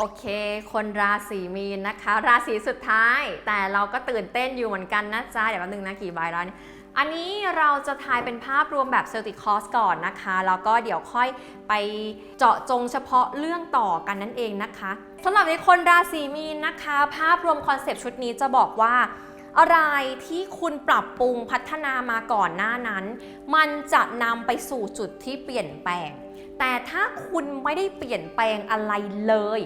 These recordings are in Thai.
โอเค คนราศีมีนนะคะ ราศีสุดท้าย แต่เราก็ตื่นเต้นอยู่เหมือนกันนะจ๊ะ เดี๋ยวแป๊บนึงนะกี่ใบแล้วเนี่ยอันนี้เราจะทายเป็นภาพรวมแบบเซลติคอสก่อนนะคะ แล้วก็เดี๋ยวค่อยไปเจาะจงเฉพาะเรื่องต่อกันนั่นเองนะคะสำหรับในคนราศีมีนนะคะ ภาพรวมคอนเซปต์ชุดนี้จะบอกว่าอะไรที่คุณปรับปรุงพัฒนามาก่อนหน้านั้น มันจะนำไปสู่จุดที่เปลี่ยนแปลง แต่ถ้าคุณไม่ได้เปลี่ยนแปลงอะไรเลย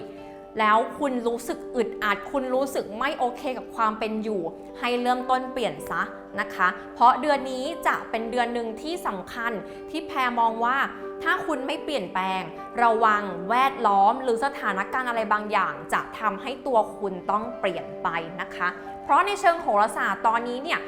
แล้วคุณรู้สึกอึดอัด คุณรู้สึกไม่โอเคกับความเป็นอยู่ ให้เริ่มต้นเปลี่ยนซะนะคะ เพราะเดือนนี้จะเป็นเดือนหนึ่งที่สำคัญที่แพรมองว่า ถ้าคุณไม่เปลี่ยนแปลง ระวังแวดล้อม หรือสถานการณ์อะไรบางอย่าง จะทำให้ตัวคุณต้องเปลี่ยนไปนะคะ เพราะในเชิงโหราศาสตร์ตอนนี้เนี่ย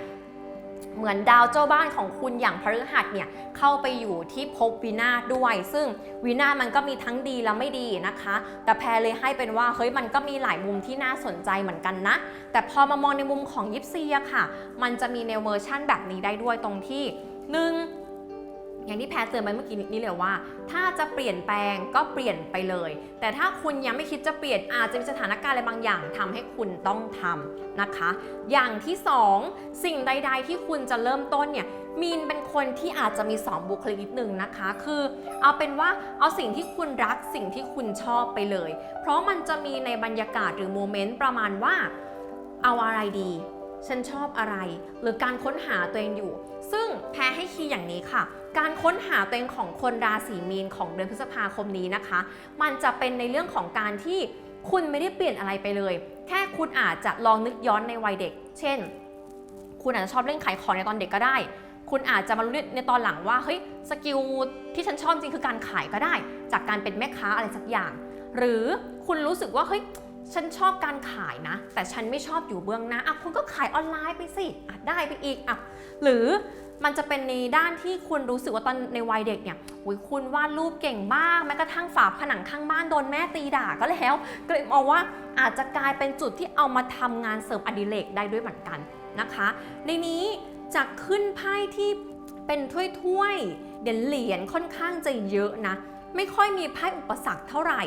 เหมือนดาวเจ้าบ้านของคุณอย่างพฤหัสเนี่ยเข้าไปอยู่ที่ภพวีนาด้วย ซึ่งวีนามันก็มีทั้งดีและไม่ดีนะคะ แต่แพรเลยให้เป็นว่าเฮ้ยมันก็มีหลายมุมที่น่าสนใจเหมือนกันนะ แต่พอมามองในมุมของยิปซีอะค่ะ มันจะมีแนวเวอร์ชั่นแบบนี้ได้ด้วยตรงที่หนึ่ง อย่างที่แพรเตือนไปเมื่อกี้นี้เลยว่า ถ้าจะเปลี่ยนแปลงก็เปลี่ยนไปเลย แต่ถ้าคุณยังไม่คิดจะเปลี่ยนอาจจะมีสถานการณ์อะไรบางอย่างทำให้คุณต้องทำนะคะ อย่างที่สองสิ่งใด ๆ ที่คุณจะเริ่มต้นเนี่ยมีนเป็นคนที่อาจจะมี 2 บุคลิกนิดนึงนะคะ คือเอาเป็นว่าเอาสิ่งที่คุณรักสิ่งที่คุณชอบไปเลย เพราะมันจะมีในบรรยากาศหรือโมเมนต์ประมาณว่าเอาอะไรดี ฉันชอบอะไร หรือการค้นหาตัวเองอยู่ ซึ่งแพ้ให้คีย์อย่างนี้ค่ะ การค้นหาตัวเองของคนราศีมีนของเดือนพฤษภาคมนี้นะคะ มันจะเป็นในเรื่องของการที่คุณไม่ได้เปลี่ยนอะไรไปเลย แค่คุณอาจจะลองนึกย้อนในวัยเด็ก เช่น คุณอาจจะชอบเล่นขายของในตอนเด็กก็ได้ คุณอาจจะมารู้ในตอนหลังว่าเฮ้ยสกิลที่ฉันชอบจริงคือการขายก็ได้ จากการเป็นแม่ค้าอะไรสักอย่าง หรือคุณรู้สึกว่าเฮ้ย ฉันชอบการขายนะ แต่ฉันไม่ชอบอยู่เบื้องหน้าอะคุณก็ขายออนไลน์ไปสิอะได้ไปอีกอะหรือมันจะเป็นในด้านที่คุณรู้สึกว่าตอนในวัยเด็กเนี่ยอุยคุณวาดรูปเก่งมากแม้กระทั่งฝาผนังข้างบ้านโดนแม่ตีด่าก็แล้วก็เลยมองว่าอาจจะกลายเป็นจุดที่เอามาทำงานเสริมอดิเรกได้ด้วยเหมือนกันนะคะ ในนี้จะขึ้นไพ่ที่เป็นถ้วยๆเหรียญเหรียญค่อนข้างจะเยอะนะ ไม่ค่อยมีไพ่อุปสรรคเท่าไหร่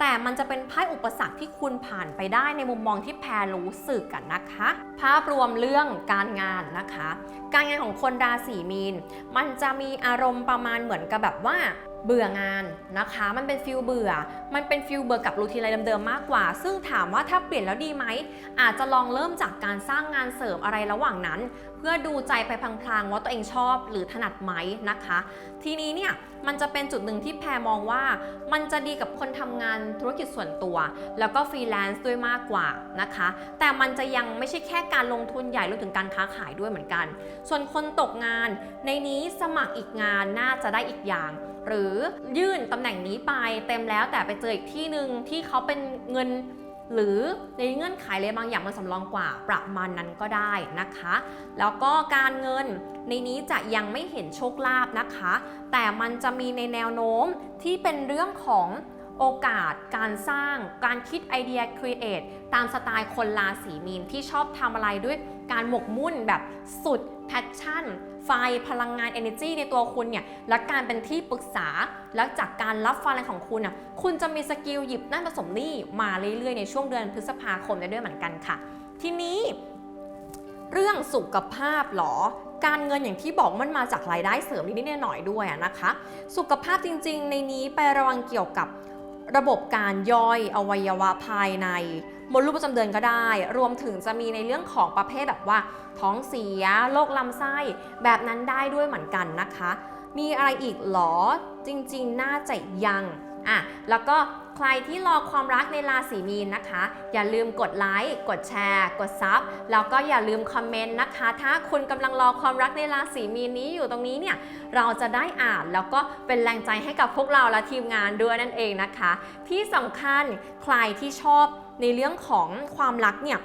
แต่มันจะเป็นไพ่อุปสรรคที่คุณผ่านไปได้ในมุมมองที่แพรรู้สึกกันนะคะ ภาพรวมเรื่องการงานนะคะ การงานของคนราศีมีน มันจะมีอารมณ์ประมาณเหมือนกับแบบว่า เบื่องานนะคะ มันเป็นฟิลเบื่อ มันเป็นฟิลเบื่อกับรูทีนอะไรเดิมๆมากกว่า ซึ่งถามว่าถ้าเปลี่ยนแล้วดีไหม อาจจะลองเริ่มจากการสร้างงานเสริมอะไรระหว่างนั้น เพื่อดูใจไปพลางๆว่าตัวเองชอบหรือถนัดไหมนะคะ ทีนี้เนี่ยมันจะเป็นจุดหนึ่งที่แพรมองว่า มันจะดีกับคนทำงานธุรกิจส่วนตัว แล้วก็ฟรีแลนซ์ด้วยมากกว่านะคะ แต่มันจะยังไม่ใช่แค่การลงทุนใหญ่รวมถึงการค้าขายด้วยเหมือนกัน ส่วนคนตกงานในนี้สมัครอีกงานน่าจะได้อีกอย่าง หรือยื่นตำแหน่งนี้ไปเต็มแล้วแต่ไปเจออีกที่หนึ่งที่เขาเป็นเงินหรือในเงื่อนไขอะไรบางอย่างมันสำรองกว่าประมาณนั้นก็ได้นะคะ แล้วก็การเงินในนี้จะยังไม่เห็นโชคลาภนะคะ แต่มันจะมีในแนวโน้มที่เป็นเรื่องของ โอกาสการสร้างการคิดไอเดียครีเอทตามสไตล์คนราศีมีนที่ชอบทำอะไรด้วยการหมกมุ่นแบบสุดแพชชั่น ไฟพลังงาน energy ในตัวคุณเนี่ย และการเป็นที่ปรึกษา แล้วจากการรับฟังอะไรของคุณอะคุณจะมีสกิลหยิบนั่นผสมนี่มาเรื่อยๆ ในช่วงเดือนพฤษภาคมได้ด้วยเหมือนกันค่ะ ทีนี้ เรื่องสุขภาพหรอการเงินอย่างที่บอกมันมาจากรายได้เสริมนิดๆหน่อยๆด้วยนะคะ สุขภาพจริงๆ ในนี้ไประวังเกี่ยวกับ ระบบการย่อยอวัยวะภายในมดลูกประจำเดือนก็ได้ รวมถึงจะมีในเรื่องของประเภทแบบว่า ท้องเสียโรคลำไส้แบบนั้นได้ด้วยเหมือนกันนะคะ มีอะไรอีกหรอจริงๆ น่าจะยัง อะแล้วก็ใครที่รอความรักในราศีมีนนะคะ อย่าลืมกดไลค์กดแชร์ กดซับแล้วก็อย่าลืมคอมเมนต์นะคะ ถ้าคุณกำลังรอความรักในราศีมีนนี้อยู่ตรงนี้เนี่ยเราจะได้อ่านแล้วก็เป็นแรงใจให้กับพวกเราและทีมงานด้วยนั่นเองนะคะ ที่สำคัญใครที่ชอบในเรื่องของความรักเนี่ย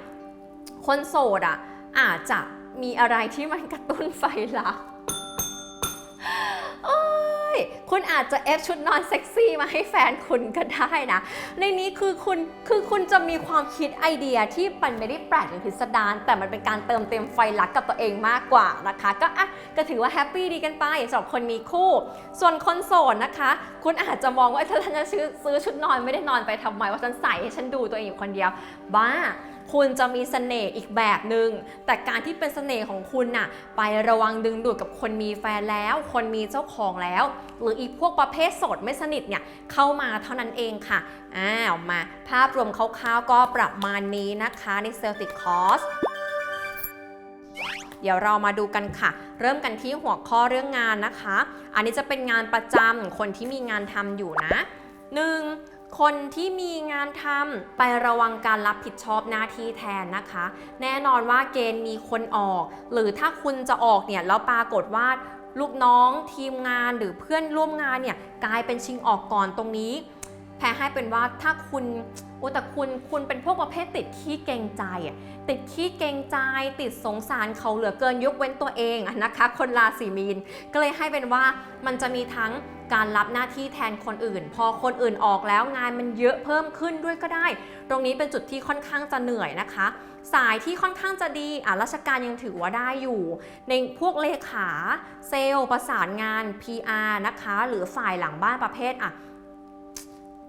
คนโสดอะอาจจะมีอะไรที่มันกระตุ้นไฟรัก คุณอาจจะเอฟชุดนอนเซ็กซี่มาให้แฟนคุณก็ได้นะ ในนี้คือคุณคือคุณจะมีความคิดไอเดียที่มันไม่ได้แปลกหรือพิสดารแต่มันเป็นการเติมเต็มไฟรักกับตัวเองมากกว่านะคะ ก็อะก็ถือว่าแฮปปี้ดีกันไปสำหรับคนมีคู่ ส่วนคนโสดนะคะ คุณอาจจะมองว่าถ้าฉันจะซื้อซื้อชุดนอนไม่ได้นอนไปทำไมว่าฉันใส่ให้ฉันดูตัวเองอยู่คนเดียวบ้า คุณจะมีเสน่ห์อีกแบบหนึง่งแต่การที่เป็นเสน่ห์ของคุณน่ะไประวังดึงดูดกับคนมีแฟนแล้ว คนมีเจ้าของแล้ว หรืออีกพวกประเภทโสดไม่สนิทเนี่ยเข้ามาเท่านั้นเองค่ะอ้าวมาภาพรวมคร่าวๆก็ประมาณนี้นะคะในเซลติ c คอสเดี๋ยวเรามาดูกันค่ะ เริ่มกันที่หัวข้อเรื่องงานนะคะ อันนี้จะเป็นงานประจำคนที่มีงานทำอยู่นะ 1. คนที่มีงานทำไประวังการรับผิดชอบหน้าที่แทนนะคะ แน่นอนว่าเกณฑ์มีคนออก หรือถ้าคุณจะออกเนี่ยแล้วปรากฏว่าลูกน้องทีมงานหรือเพื่อนร่วมงานเนี่ยกลายเป็นชิงออกก่อนตรงนี้ แพ้ให้เป็นว่าถ้าคุณโอ้แต่คุณคุณเป็นพวกประเภทติดขี้เกงใจอะติดขี้เกงใจ ติดสงสารเขาเหลือเกินยกเว้นตัวเองอะนะคะ คนราศีมีนก็เลยให้เป็นว่ามันจะมีทั้งการรับหน้าที่แทนคนอื่น พอคนอื่นออกแล้วงานมันเยอะเพิ่มขึ้นด้วยก็ได้ ตรงนี้เป็นจุดที่ค่อนข้างจะเหนื่อยนะคะ สายที่ค่อนข้างจะดีอะราชการยังถือว่าได้อยู่ ในพวกเลขาเซลล์ประสานงาน PR นะคะ หรือฝ่ายหลังบ้านประเภทอะ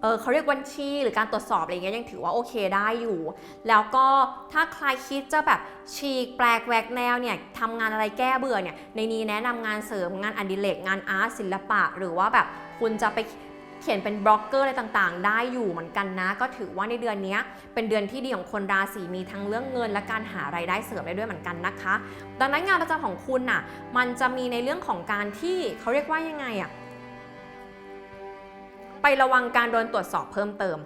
เออเขาเรียกบัญชีหรือการตรวจสอบอะไรเงี้ยยังถือว่าโอเคได้อยู่ แล้วก็ถ้าใครคิดจะแบบฉีกแปลกแหวกแนวเนี่ยทำงานอะไรแก้เบื่อเนี่ยในนี้แนะนำงานเสริมงานอดิเรกงานอาร์ตศิลปะ หรือว่าแบบคุณจะไปเขียนเป็นบล็อกเกอร์อะไรต่างๆ ได้อยู่เหมือนกันนะ ก็ถือว่าในเดือนนี้เป็นเดือนที่ดีของคนราศีมีทั้งเรื่องเงิน และการหารายได้เสริมได้ด้วยเหมือนกันนะคะ ดังนั้นงานประจำของคุณน่ะมันจะมีในเรื่องของการที่เขาเรียกว่ายังไงอะ ไประวังการโดนตรวจสอบเพิ่มเติม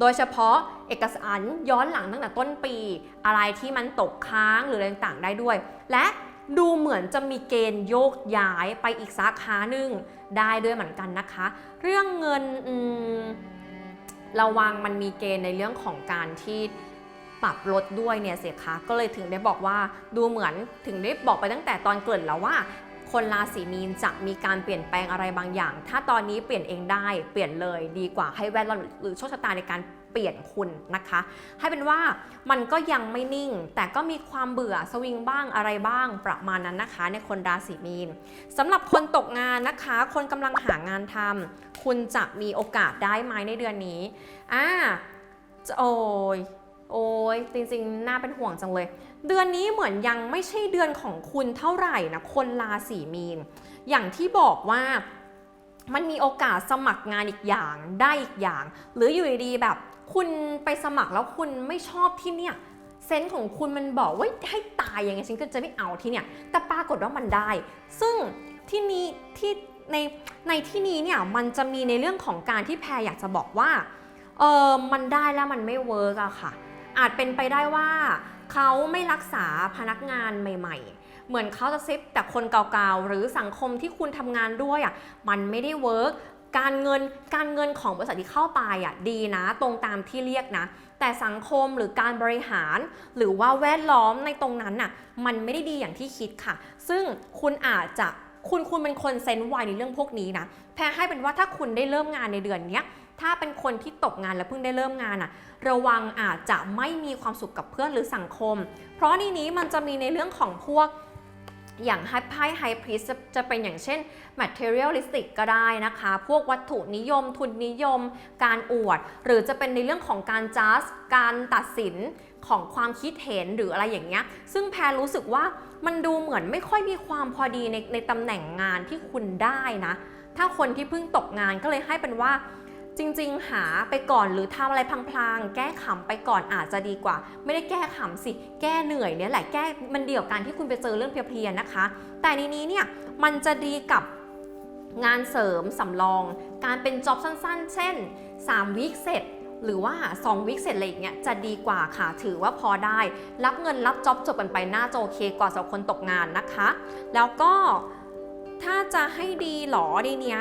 โดยเฉพาะเอกสารย้อนหลังตั้งแต่ต้นปี อะไรที่มันตกค้างหรืออะไรต่างๆได้ด้วย และดูเหมือนจะมีเกณฑ์โยกย้ายไปอีกสาขาหนึ่งได้ด้วยเหมือนกันนะคะ เรื่องเงินระวังมันมีเกณฑ์ในเรื่องของการที่ปรับลดด้วยเนี่ยเสียคะก็เลยถึงได้บอกว่าดูเหมือนถึงได้บอกไปตั้งแต่ตอนเกริ่นแล้วว่า คนราศีมีนจะมีการเปลี่ยนแปลงอะไรบางอย่าง ถ้าตอนนี้เปลี่ยนเองได้เปลี่ยนเลยดีกว่าให้แวดล้อมหรือโชคชะตาในการเปลี่ยนคุณนะคะ ให้เป็นว่ามันก็ยังไม่นิ่ง แต่ก็มีความเบื่อสวิงบ้างอะไรบ้างประมาณนั้นนะคะ ในคนราศีมีนสำหรับคนตกงานนะคะ คนกำลังหางานทำคุณจะมีโอกาสได้ไหมในเดือนนี้อ่าจะโอ้ยโอ้ยจริงๆ น่าเป็นห่วงจังเลย เดือนนี้เหมือนยังไม่ใช่เดือนของคุณเท่าไหร่นะคนราศีมีน อย่างที่บอกว่ามันมีโอกาสสมัครงานอีกอย่างได้อีกอย่าง หรืออยู่ดีๆแบบ คุณไปสมัครแล้วคุณไม่ชอบที่เนี่ยเซนส์ของคุณมันบอกว่าให้ตายยังไงฉันก็จะไม่เอาที่เนี่ย แต่ปรากฏว่ามันได้ ซึ่งที่นี้ที่ในในที่นี้เนี่ยมันจะมีในเรื่องของการที่แพรอยากจะบอกว่าเออมันได้แล้วมันไม่เวิร์กอะค่ะ อาจเป็นไปได้ว่า เขาไม่รักษาพนักงานใหม่ ๆ เหมือนเขาจะซิปแต่คนเก่าๆ หรือสังคมที่คุณทำงานด้วยอะมันไม่ได้เวิร์กการเงินการเงินของบริษัทที่เข้าไปอะดีนะ ตรงตามที่เรียกนะ แต่สังคมหรือการบริหาร หรือว่าแวดล้อมในตรงนั้นน่ะมันไม่ได้ดีอย่างที่คิดค่ะ ซึ่งคุณอาจจะคุณคุณเป็นคนเซนส์ไวในเรื่องพวกนี้นะ แพรให้เป็นว่าถ้าคุณได้เริ่มงานในเดือนเนี้ย ถ้าเป็นคนที่ตกงานแล้วเพิ่งได้เริ่มงานอะระวังอาจจะไม่มีความสุขกับเพื่อนหรือสังคม เพราะในนี้มันจะมีในเรื่องของพวกอย่างไฮไพ่ไฮพรีสจะเป็นอย่างเช่น materialistic ก็ได้นะคะ พวกวัตถุนิยม ทุนนิยม การอวด หรือจะเป็นในเรื่องของการ just การตัดสินของความคิดเห็นหรืออะไรอย่างเงี้ย ซึ่งแพรรู้สึกว่ามันดูเหมือนไม่ค่อยมีความพอดีในในตำแหน่งงานที่คุณได้นะ ถ้าคนที่เพิ่งตกงานก็เลยให้เป็นว่า จริง ๆ หาไปก่อนหรือทำอะไรพลางๆ แก้ขำไปก่อนอาจจะดีกว่า ไม่ได้แก้ขำสิ แก้เหนื่อยเนี่ยแหละแก้มันเดียวกันที่คุณไปเจอเรื่องเพลียๆนะคะ แต่ในนี้เนี่ยมันจะดีกับงานเสริมสำรอง การเป็นจ็อบสั้นๆ เช่น 3 วิคเสร็จหรือว่า 2 วิคเสร็จอะไรอย่างเงี้ยจะดีกว่าค่ะ ถือว่าพอได้ รับเงินรับจ็อบจบกันไปน่าจะโอเคกว่าสำหรับคนตกงานนะคะ แล้วก็ถ้าจะให้ดีหรอดีเนี้ย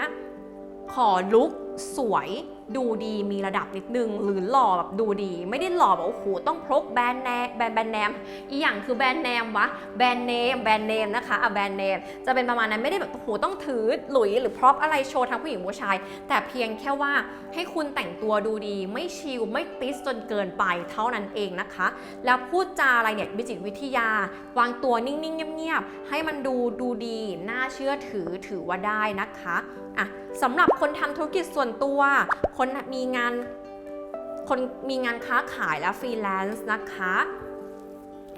ขอลุก สวย ดูดีมีระดับนิดนึง หรือหล่อแบบดูดี ไม่ได้หล่อแบบโอ้โหต้องพกแบรนด์แนมแบรนด์แบรนด์แนมอีอย่างคือแบรนด์แนมวะแบรนด์เนมแบรนด์เนมนะคะอะแบรนด์เนมจะเป็นประมาณนั้นไม่ได้แบบโอ้โหต้องถือหลุยหรือพร็อพอะไรโชว์ทั้งผู้หญิงผู้ชาย แต่เพียงแค่ว่าให้คุณแต่งตัวดูดี ไม่ชิลไม่ติสจนเกินไปเท่านั้นเองนะคะ แล้วพูดจาอะไรเนี่ยวิจิตวิทยา วางตัวนิ่งๆเงียบๆให้มันดูดูดีน่าเชื่อถือถือว่าได้นะคะอะสำหรับคนทำธุรกิจส่วนตัวคนมีงานคนมีงานค้าขายและฟรีแลนซ์นะคะ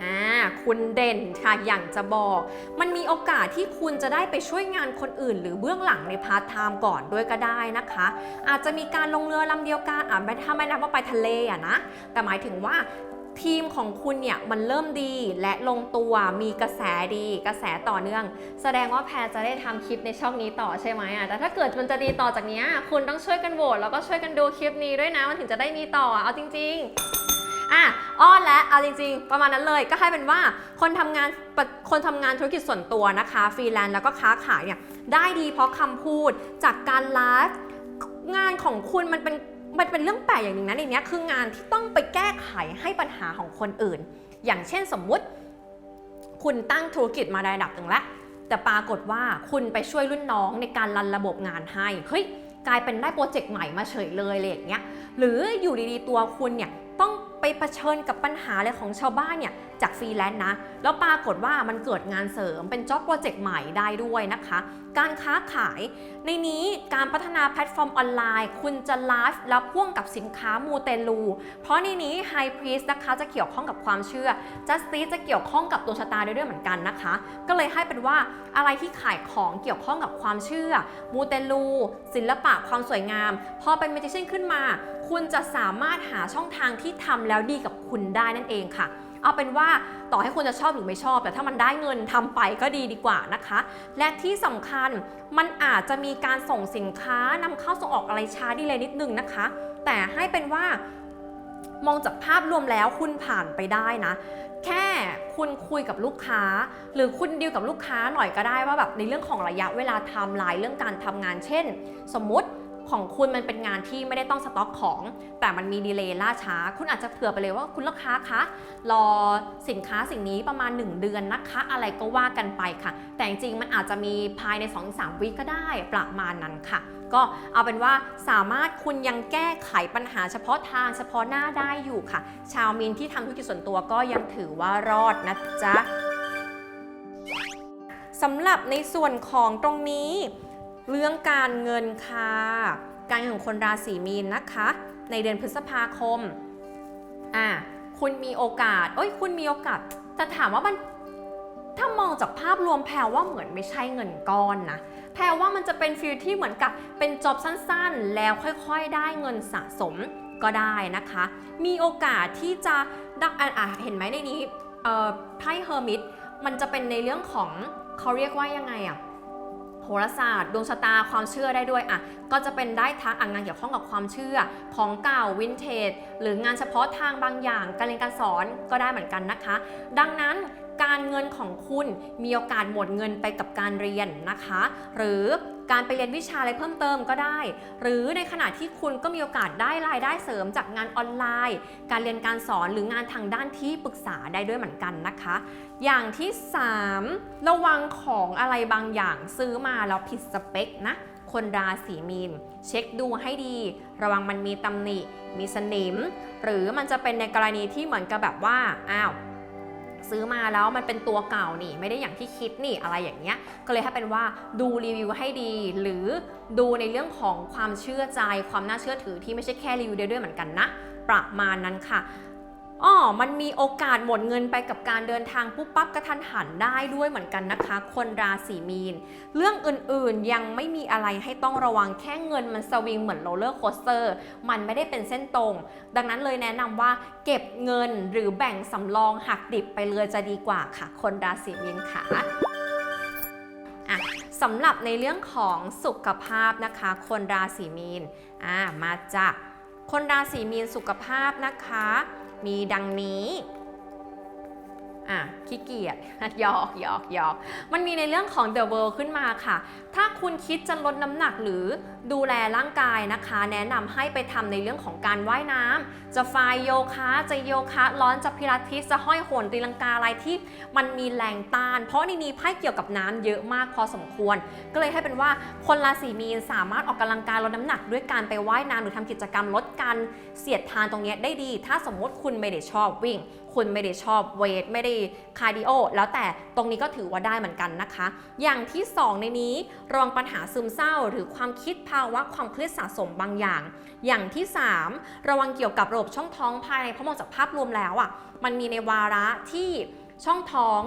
อ่าคุณเด่นค่ะอย่างจะบอก มันมีโอกาสที่คุณจะได้ไปช่วยงานคนอื่น หรือเบื้องหลังในพาร์ทไทม์ก่อนด้วยก็ได้นะคะ อาจจะมีการลงเรือลำเดียวกันอ่าไม่ถ้าไม่นับว่าไปทะเลอะนะ แต่หมายถึงว่า ทีมของคุณเนี่ยมันเริ่มดีและลงตัวมีกระแสดีกระแสต่อเนื่อง แสดงว่าแพรจะได้ทำคลิปในช่องนี้ต่อใช่ไหมอะแต่ถ้าเกิดมันจะดีต่อจากนี้คุณต้องช่วยกันโหวตแล้วก็ช่วยกันดูคลิปนี้ด้วยนะมันถึงจะได้มีต่อเอาจริง ๆอะอ้อนและเอาจริง ๆ ประมาณนั้นเลยก็ให้เป็นว่าคนทำงานคนทำงานธุรกิจส่วนตัวนะคะฟรีแลนซ์แล้วก็ค้าขายเนี่ยได้ดีเพราะคำพูดจากการไลฟ์งานของคุณมันเป็น มันเป็นเรื่องแปลกอย่างหนึ่งนะในนี้คืองานที่ต้องไปแก้ไขให้ปัญหาของคนอื่น อย่างเช่นสมมุติ คุณตั้งธุรกิจมาระดับหนึ่งแล้วแต่ปรากฏว่าคุณไปช่วยรุ่นน้องในการรันระบบงานให้เฮ้ยกลายเป็นได้โปรเจกต์ใหม่มาเฉยเลยอะไรอย่างเงี้ยหรืออยู่ดีๆตัวคุณเนี่ยต้อง ไปเผชิญกับปัญหาอะไรของชาวบ้านเนี่ยจากฟรีแลนซ์นะ แล้วปรากฏว่ามันเกิดงานเสริมเป็นจ็อบโปรเจกต์ใหม่ได้ด้วยนะคะ การค้าขายในนี้การพัฒนาแพลตฟอร์มออนไลน์ คุณจะไลฟ์แล้วพ่วงกับสินค้ามูเตลู เพราะในนี้ High Priest นะคะจะเกี่ยวข้องกับความเชื่อ Justice จะเกี่ยวข้องกับตัวชะตาด้วยเหมือนกันนะคะ ก็เลยให้เป็นว่าอะไรที่ขายของเกี่ยวข้องกับความเชื่อมูเตลู ศิลปะความสวยงาม พอเป็นเมจิเชนขึ้นมา คุณจะสามารถหาช่องทางที่ทำแล้วดีกับคุณได้นั่นเองค่ะ เอาเป็นว่าต่อให้คุณจะชอบหรือไม่ชอบ แต่ถ้ามันได้เงินทำไปก็ดีดีกว่านะคะ และที่สำคัญมันอาจจะมีการส่งสินค้านำเข้าส่งออกอะไรช้าดีเลยนิดนึงนะคะ แต่ให้เป็นว่ามองจากภาพรวมแล้วคุณผ่านไปได้นะ แค่คุณคุยกับลูกค้า หรือคุณดีลกับลูกค้าหน่อยก็ได้ว่าแบบในเรื่องของระยะเวลาไทม์ไลน์เรื่องการทำงาน เช่น สมมุติ ของคุณมันเป็นงานที่ไม่ได้ต้องสต็อกของ แต่มันมีดีเลย์ล่าช้า คุณอาจจะเผื่อไปเลยว่าคุณลูกค้าคะรอสินค้าสิ่งนี้ประมาณ 1 เดือนนะคะ อะไรก็ว่ากันไปค่ะ แต่จริงๆมันอาจจะมีภายใน 2-3 วิก็ได้ประมาณนั้นค่ะ ก็เอาเป็นว่าสามารถคุณยังแก้ไขปัญหาเฉพาะทางเฉพาะหน้าได้อยู่ค่ะ ชาวมินที่ทำธุรกิจส่วนตัวก็ยังถือว่ารอดนะจ๊ะสำหรับในส่วนของตรงนี้ เรื่องการเงินค่ะ การเงินของคนราศีมีนนะคะ ในเดือนพฤษภาคมอะคุณมีโอกาสเอ้ยคุณมีโอกาสแต่ถามว่ามันถ้ามองจากภาพรวมแพรว่าเหมือนไม่ใช่เงินก้อนนะแพรว่ามันจะเป็นฟีลที่เหมือนกับเป็นจอบสั้นๆ แล้วค่อยๆ ได้เงินสะสมก็ได้นะคะ มีโอกาสที่จะด้อะอะเห็นไหมในนี้ไพ่เฮอร์มิตมันจะเป็นในเรื่องของเขาเรียกว่ายังไงอะโหราศาสตร์ ดวงชะตาความเชื่อได้ด้วยอะก็จะเป็นได้ทั้งอ่างานเกี่ยวข้องกับความเชื่อ ของเก่าวินเทจหรืองานเฉพาะทางบางอย่าง การเรียนการสอนก็ได้เหมือนกันนะคะ ดังนั้นการเงินของคุณมีโอกาสหมดเงินไปกับการเรียนนะคะ หรือ การไปเรียนวิชาอะไรเพิ่มเติมก็ได้ หรือในขณะที่คุณก็มีโอกาสได้รายได้เสริมจากงานออนไลน์ การเรียนการสอนหรืองานทางด้านที่ปรึกษาได้ด้วยเหมือนกันนะคะ อย่างที่ 3 ระวังของอะไรบางอย่างซื้อมาแล้วผิดสเปคนะคนราศีมีน เช็คดูให้ดี ระวังมันมีตำหนิ มีสนิม หรือมันจะเป็นในกรณีที่เหมือนกับแบบว่า อ้าว ซื้อมาแล้วมันเป็นตัวเก่านี่ ไม่ได้อย่างที่คิดนี่อะไรอย่างเงี้ย ก็เลยให้เป็นว่าดูรีวิวให้ดี หรือดูในเรื่องของความเชื่อใจ ความน่าเชื่อถือที่ไม่ใช่แค่รีวิวได้ด้วยเหมือนกันนะ ประมาณนั้นค่ะ อ๋อมันมีโอกาสหมดเงินไปกับการเดินทางปุ๊บปั๊บกระทันหันได้ด้วยเหมือนกันนะคะ คนราศีมีน เรื่องอื่นๆยังไม่มีอะไรให้ต้องระวังแค่เงินมันสวิงเหมือนโรลเลอร์โคสเตอร์มันไม่ได้เป็นเส้นตรง ดังนั้นเลยแนะนำว่าเก็บเงินหรือแบ่งสำรองหักดิบไปเลยจะดีกว่าค่ะ คนราศีมีนค่ะอะสำหรับในเรื่องของสุขภาพนะคะ คนราศีมีนอ่ามาจากคนราศีมีนสุขภาพนะคะ มีดังนี้อะขี้เกียจหยอกหยอกหยอกมันมีในเรื่องของ The World ขึ้นมาค่ะ ถ้าคุณคิดจะลดน้ำหนักหรือดูแลร่างกายนะคะ แนะนำให้ไปทำในเรื่องของการว่ายน้ำจะไฟล์โยคะจะโยคะร้อนจะพิลาทิสจะห้อยโหนตีลังกาอะไรที่มันมีแรงต้าน เพราะในนี้ไพ่เกี่ยวกับน้ำเยอะมากพอสมควร ก็เลยให้เป็นว่าคนราศีมีนสามารถออกกำลังกายลดน้ำหนัก ด้วยการไปว่ายน้ำหรือทำกิจกรรมลดการเสียดทานตรงนี้ได้ดี ถ้าสมมติคุณไม่ได้ชอบวิ่ง คุณไม่ได้ชอบเวทไม่ได้คาร์ดิโอแล้วแต่ตรงนี้ก็ถือว่าได้เหมือนกันนะคะ อย่างที่ 2 ในนี้ระวังปัญหาซึมเศร้าหรือความคิดภาวะความเครียดสะสมบางอย่าง อย่างที่ 3 ระวังเกี่ยวกับระบบช่องท้องภายในเพราะมองจากภาพรวมแล้วอะมันมีในวาระที่ช่องท้อง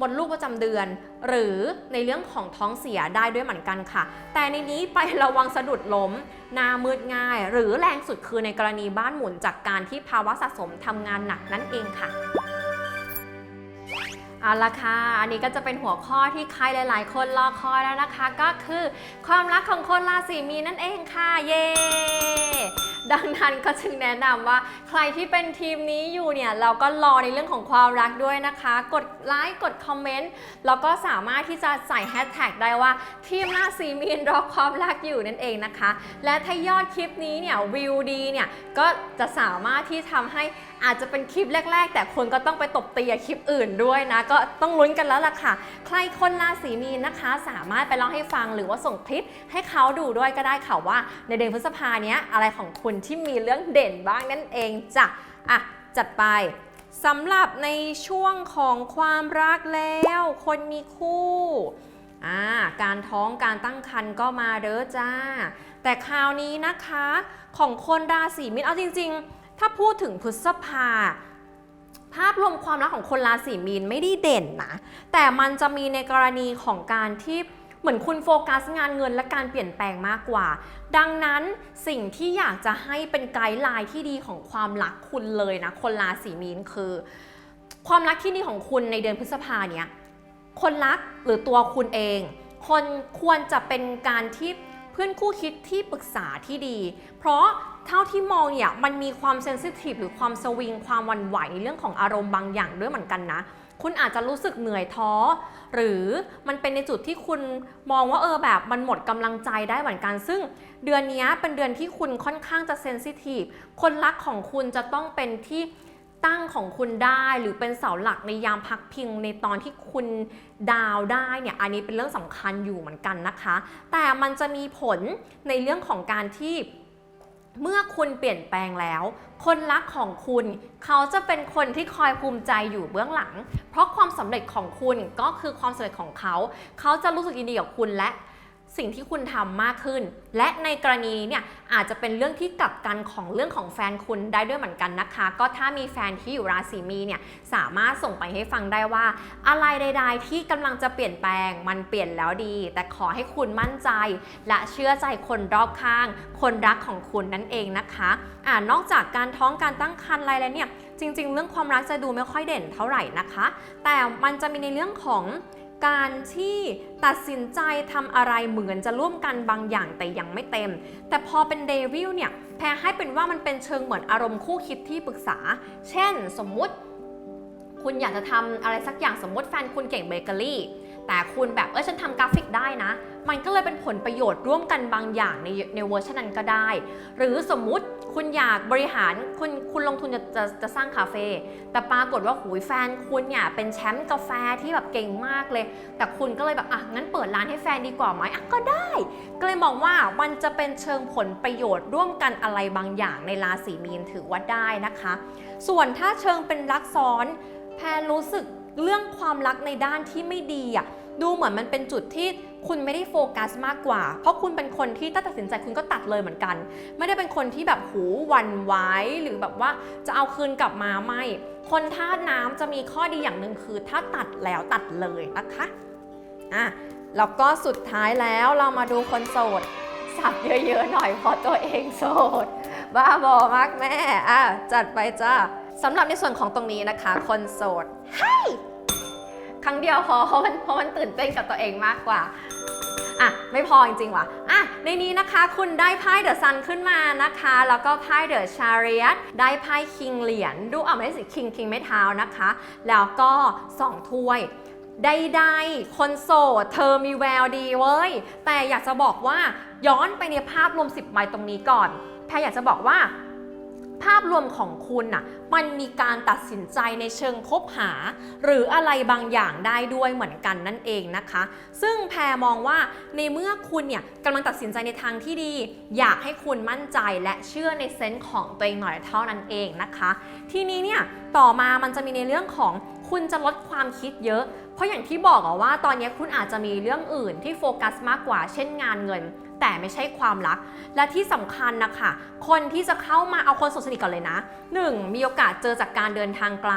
มดลูกประจำเดือน หรือในเรื่องของท้องเสียได้ด้วยเหมือนกันค่ะ แต่ในนี้ไประวังสะดุดล้มหน้ามืดง่าย หรือแรงสุดคือในกรณีบ้านหมุนจากการที่ภาวะสะสมทำงานหนักนั่นเองค่ะ เอาละค่ะ อันนี้ก็จะเป็นหัวข้อที่ใครหลาย ๆ คนรอคอยแล้วนะคะ ก็คือความรักของคนราศีมีนนั่นเองค่ะ เย้ ดังนั้นก็จึงแนะนำว่าใครที่เป็นทีมนี้อยู่เนี่ย เราก็รอในเรื่องของความรักด้วยนะคะ กดไลค์ กดคอมเมนต์ แล้วก็สามารถที่จะใส่แฮชแท็กได้ว่าทีมราศีมีนรอความรักอยู่นั่นเองนะคะ และถ้ายอดคลิปนี้เนี่ยวิวดีเนี่ย ก็จะสามารถที่ทำให้ อาจจะเป็นคลิปแรก ๆ แต่คนก็ต้องไปตบตีคลิปอื่นด้วยนะ ก็ต้องลุ้นกันแล้วล่ะค่ะ ใครคนราศีมีนนะคะ สามารถไปเล่าให้ฟังหรือว่าส่งคลิปให้เขาดูด้วยก็ได้ค่ะว่า ในเดือนพฤษภาเนี้ยอะไรของคุณที่มีเรื่องเด่นบ้างนั่นเองจ้ะอะจัดไปสำหรับในช่วงของความรักแล้ว คนมีคู่อ่าการท้องการตั้งครรภ์ก็มาเด้อจ้า แต่คราวนี้นะคะของคนราศีมีนเอาจริง ๆ ถ้าพูดถึงพฤษภาภาพรวมความรักของคนราศีมีนไม่ได้เด่นนะ แต่มันจะมีในกรณีของการที่เหมือนคุณโฟกัสงานเงินและการเปลี่ยนแปลงมากกว่า ดังนั้นสิ่งที่อยากจะให้เป็นไกด์ไลน์ที่ดีของความรักคุณเลยนะ คนราศีมีนคือ ความรักที่ดีของคุณในเดือนพฤษภาเนี้ยคนรักหรือตัวคุณเอง คนควรจะเป็นการที่เพื่อนคู่คิดที่ปรึกษาที่ดี เพราะ เท่าที่มองเนี่ยมันมีความเซนซิทีฟหรือความสวิงความวันไหวในเรื่องของอารมณ์บางอย่างด้วยเหมือนกันนะ คุณอาจจะรู้สึกเหนื่อยท้อ หรือมันเป็นในจุดที่คุณมองว่าเออแบบมันหมดกำลังใจได้เหมือนกัน ซึ่งเดือนนี้เป็นเดือนที่คุณค่อนข้างจะเซนซิทีฟคนรักของคุณจะต้องเป็นที่ตั้งของคุณได้หรือเป็นเสาหลักในยามพักพิงในตอนที่คุณดาวได้เนี่ยอันนี้เป็นเรื่องสำคัญอยู่เหมือนกันนะคะ แต่มันจะมีผลในเรื่องของการที่ เมื่อคุณเปลี่ยนแปลงแล้ว คนรักของคุณ เขาจะเป็นคนที่คอยภูมิใจอยู่เบื้องหลัง เพราะความสำเร็จของคุณก็คือความสำเร็จของเขา เขาจะรู้สึกยินดีกับคุณและ สิ่งที่คุณทำมากขึ้น และในกรณีนี้เนี่ยอาจจะเป็นเรื่องที่กลับกันของเรื่องของแฟนคุณได้ด้วยเหมือนกันนะคะ ก็ถ้ามีแฟนที่อยู่ราศีมีเนี่ยสามารถส่งไปให้ฟังได้ว่า อะไรใด ๆ ที่กำลังจะเปลี่ยนแปลงมันเปลี่ยนแล้วดี แต่ขอให้คุณมั่นใจ และเชื่อใจคนรอบข้าง คนรักของคุณนั่นเองนะคะอ่านอกจากการท้องการตั้งครรภ์อะไรแล้วเนี่ยจริง ๆ เรื่องความรักจะดูไม่ค่อยเด่นเท่าไหร่นะคะ แต่มันจะมีในเรื่องของ การที่ตัดสินใจทำอะไรเหมือนจะร่วมกันบางอย่างแต่ยังไม่เต็ม แต่พอเป็นเดวิลเนี่ยแพรให้เป็นว่ามันเป็นเชิงเหมือนอารมณ์คู่คิดที่ปรึกษา เช่นสมมุติ คุณอยากจะทำอะไรสักอย่างสมมติแฟนคุณเก่งเบเกอรี่ แต่คุณแบบเออฉันทำกราฟิกได้นะ มันก็เลยเป็นผลประโยชน์ร่วมกันบางอย่างในในเวอร์ชันนั้นก็ได้ หรือสมมุติคุณอยากบริหารคุณคุณลงทุนจะจะจะสร้างคาเฟ่แต่ปรากฏว่าหูยแฟนคุณเนี่ยเป็นแชมป์กาแฟที่แบบเก่งมากเลย แต่คุณก็เลยแบบอะงั้นเปิดร้านให้แฟนดีกว่าไหมอะก็ได้ ก็เลยมองว่ามันจะเป็นเชิงผลประโยชน์ร่วมกันอะไรบางอย่างในราศีมีนถือว่าได้นะคะ ส่วนถ้าเชิงเป็นรักซ้อนแพรรู้สึก เรื่องความรักในด้านที่ไม่ดีอะดูเหมือนมันเป็นจุดที่คุณไม่ได้โฟกัสมากกว่า เพราะคุณเป็นคนที่ถ้าตัดสินใจคุณก็ตัดเลยเหมือนกัน ไม่ได้เป็นคนที่แบบหูวันไหวหรือแบบว่าจะเอาคืนกลับมาไม่ คนท่าตุน้ำจะมีข้อดีอย่างหนึ่งคือ ถ้าตัดแล้วตัดเลยนะคะอะแล้วก็สุดท้ายแล้วเรามาดูคนโสดสับเยอะๆหน่อยเพราะตัวเองโสดบ้าบอมากแม่อะจัดไปจ้า สำหรับในส่วนของตรงนี้นะคะคนโสดเฮ้ครั้งเดียวพอเพราะมันเพราะมันตื่นเต้นกับตัวเองมากกว่าอะไม่พอจริงๆว่ะอะในนี้นะคะคุณได้ไพ่เดอะซันขึ้นมานะคะ แล้วก็ไพ่เดอะชาริอตได้ไพ่คิงเหรียญดูอะไม่สิคิงคิงไม่เท้านะคะ แล้วก็สองถ้วยใดๆคนโสดเธอมีแววดีเว้ย แต่อยากจะบอกว่าย้อนไปในภาพรวม10ใบตรงนี้ก่อนแพรอยากจะบอกว่า ภาพรวมของคุณน่ะมันมีการตัดสินใจในเชิงคบหา หรืออะไรบางอย่างได้ด้วยเหมือนกันนั่นเองนะคะ ซึ่งแพรมองว่าในเมื่อคุณเนี่ยกำลังตัดสินใจในทางที่ดี อยากให้คุณมั่นใจและเชื่อในเซนส์ของตัวเองหน่อยเท่านั้นเองนะคะ ทีนี้เนี่ยต่อมามันจะมีในเรื่องของคุณจะลดความคิดเยอะ เพราะอย่างที่บอกอะว่าตอนนี้คุณอาจจะมีเรื่องอื่นที่โฟกัสมากกว่า เช่นงานเงิน แต่ไม่ใช่ความรัก และที่สำคัญนะคะ คนที่จะเข้ามาเอาคนสดสนิทก่อนเลยนะ 1. มีโอกาสเจอจากการเดินทางไกล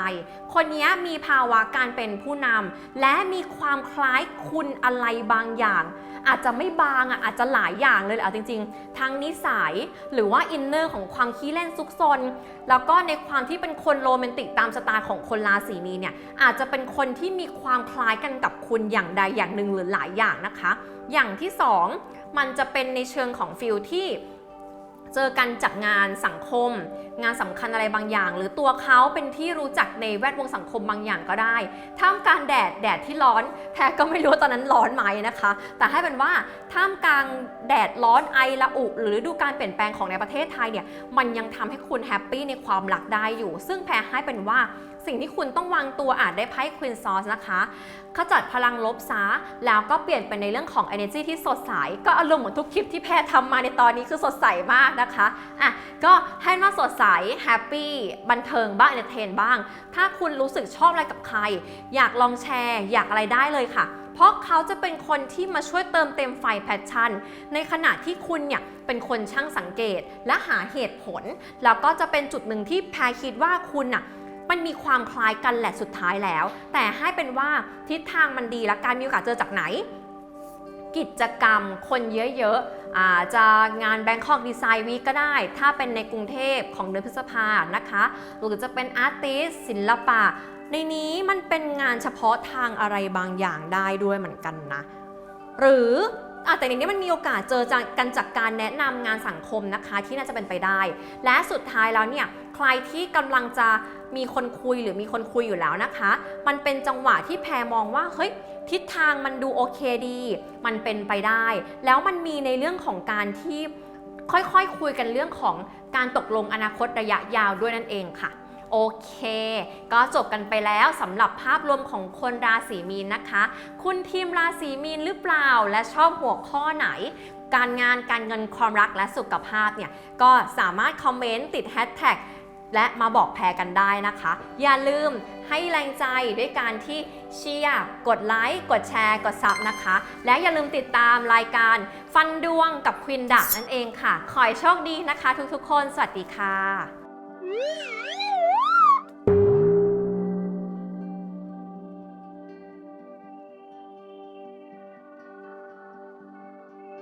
คนนี้มีภาวะการเป็นผู้นำและมีความคล้ายคุณอะไรบางอย่าง อาจจะไม่บางอะอาจจะหลายอย่างเลยแหละเอาจริง ๆ ทั้งนิสัยหรือว่าอินเนอร์ของความขี้เล่นซุกซนแล้วก็ในความที่เป็นคนโรแมนติกตามสไตล์ของคนราศีมีนเนี่ยอาจจะเป็นคนที่มีความคล้ายกันกับคุณอย่างใดอย่างหนึ่งหรือหลายอย่างนะคะ อย่างที่สองมันจะเป็นในเชิงของฟิลที่เจอกันจากงานสังคม งานสำคัญอะไรบางอย่าง หรือตัวเขาเป็นที่รู้จักในแวดวงสังคมบางอย่างก็ได้ท่ามกลางแดดแดดที่ร้อนแท้ก็ไม่รู้ตอนนั้นร้อนไหมนะคะ แต่ให้เป็นว่าท่ามกลางแดดร้อนไอละอุ หรือฤดูการเปลี่ยนแปลงของในประเทศไทยเนี่ยมันยังทำให้คุณแฮปปี้ในความรักได้อยู่ ซึ่งแพรให้เป็นว่าสิ่งที่คุณต้องวางตัวอาจได้ไพ่ควีนซอสนะคะขจัดพลังลบซะแล้วก็เปลี่ยนเป็นในเรื่องของ energy ที่สดใส ก็อารมณ์เหมือนทุกคลิปที่แพรทำมาในตอนนี้คือสดใสมากนะคะอะก็ให้มาสดใสแฮปปี้บันเทิงบ้างเอนเตอร์เทนบ้าง ถ้าคุณรู้สึกชอบอะไรกับใคร อยากลองแชร์ อยากอะไรได้เลยค่ะ เพราะเขาจะเป็นคนที่มาช่วยเติมเต็มไฟแพชชั่น ในขณะที่คุณเนี่ยเป็นคนช่างสังเกตและหาเหตุผล แล้วก็จะเป็นจุดหนึ่งที่แพรคิดว่าคุณน่ะมันมีความคล้ายกันแหละสุดท้ายแล้ว แต่ให้เป็นว่าทิศทางมันดีและการมีโอกาสเจอจากไหน กิจกรรม คนเยอะๆ จจะงาน Bangkok Design Week ก็ได้ ถ้าเป็นในกรุงเทพของเดือนพฤษภานะคะ หรือจะเป็นอาร์ติสศิลปะ ในนี้มันเป็นงานเฉพาะทางอะไรบางอย่างได้ด้วยเหมือนกันนะ หรืออแต่ในนี้มันมีโอกาสเจอจากกันจากการแนะนำงานสังคมนะคะที่น่าจะเป็นไปได้ และสุดท้ายแล้วเนี่ยใครที่กำลังจะมีคนคุยหรือมีคนคุยอยู่แล้วนะคะ มันเป็นจังหวะที่แพรมองว่าเฮ้ย ทิศทางมันดูโอเคดี มันเป็นไปได้ แล้วมันมีในเรื่องของการที่ค่อยๆคคุยกันเรื่องของการตกลงอนาคตระยะยาวด้วยนั่นเองค่ะ โอเค ก็จบกันไปแล้วสำหรับภาพรวมของคนราศีมีนนะคะ คุณทีมราศีมีนหรือเปล่า และชอบหัวข้อไหนการงานการเงินความรักและสุขภาพเนี่ย ก็สามารถคอมเมนต์ติดแฮชแท็ก และมาบอกแพรกันได้นะคะ อย่าลืมให้แรงใจด้วยการที่เชียร์กดไลค์ กดแชร์ กดซับนะคะ และอย่าลืมติดตามรายการฟันดวงกับควินดักนั่นเองค่ะ ขอให้โชคดีนะคะทุกๆคน สวัสดีค่ะ